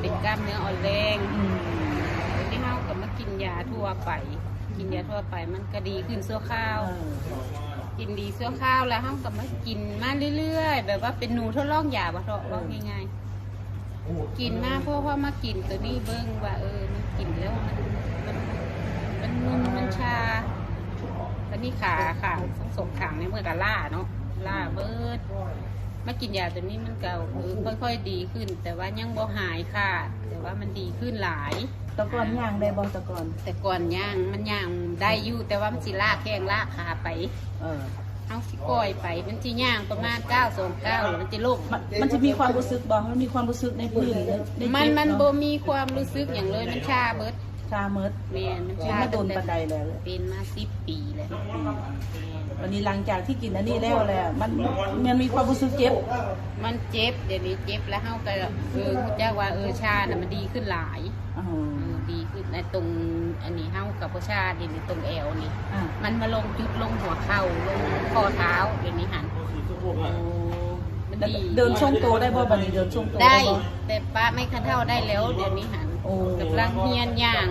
เป็นกล้ามเนื้ออ่อนแรงอืมที่เฮาก็มากินยาทั่วไป กินยาทั่วไปมันก็ดีขึ้นชั่วคราวเออกินดีชั่วคราวแล้วเฮาก็มากินมาเรื่อยๆ แบบว่าเป็นหนูทดลองยาบ่เถาะว่าง่ายๆกินมาเพราะว่ามากินตัวนี้เบิ่งว่าเออมันกินแล้วมันมันมันมึนมันชาแล้วนี่ขาขาทั้งสองขางเนี่ยเมื่อกับล่าเนาะล่าเบิด มากินยาตัวนี้มันก็เออค่อยๆดีขึ้น แต่ว่ายังบ่หายค่ะ แต่ว่ามันดีขึ้นหลายแตะกอนย่างได้บ่แตะกอนแต่ก่อนย่างมันย่างได้อยู่แต่ว่ามันสิลากแข้งลากขาไปเออ เอาสิก้อยไป มันสิย่างประมาณเก้าสองเก้ามันจะโลกมันมันจะมีความรู้สึกบ่มันมีความรู้สึกในพื้นในในมันจิตมันเาะบ่มีความรู้สึกอย่างเลยมันชาเบิด ชาเมิดแมนมันเป็นชามาโดนปันไดแล้วเป็นมาสิบปีแล้ววันนี้หลังจากที่กินอันนี้แล้วแหละมันมันมีความรู้สึกเจ็บ มันเจ็บเดี๋ยวนี้เจ็บแล้วเฮาก็เออรู้จักว่าเออชาน่ะมันดีขึ้นหลายอ๋อเออดีขึ้นในตรงอันนี้เฮากับบ่ชาเดี๋ยวนี้ตรงแอวนี่อะมันมาลงจุดลงหัวเข่าลงข้อเท้าเดี๋ยวนี้หันมันแล้วดีเดินช่วงโตได้บ่บัดนี้เดินช่วงโตได้บ่แต่ป้าไม่คันเท่าได้แล้วเดี๋ยวนี้หันโอ้กำ ลังเฮียนย่าง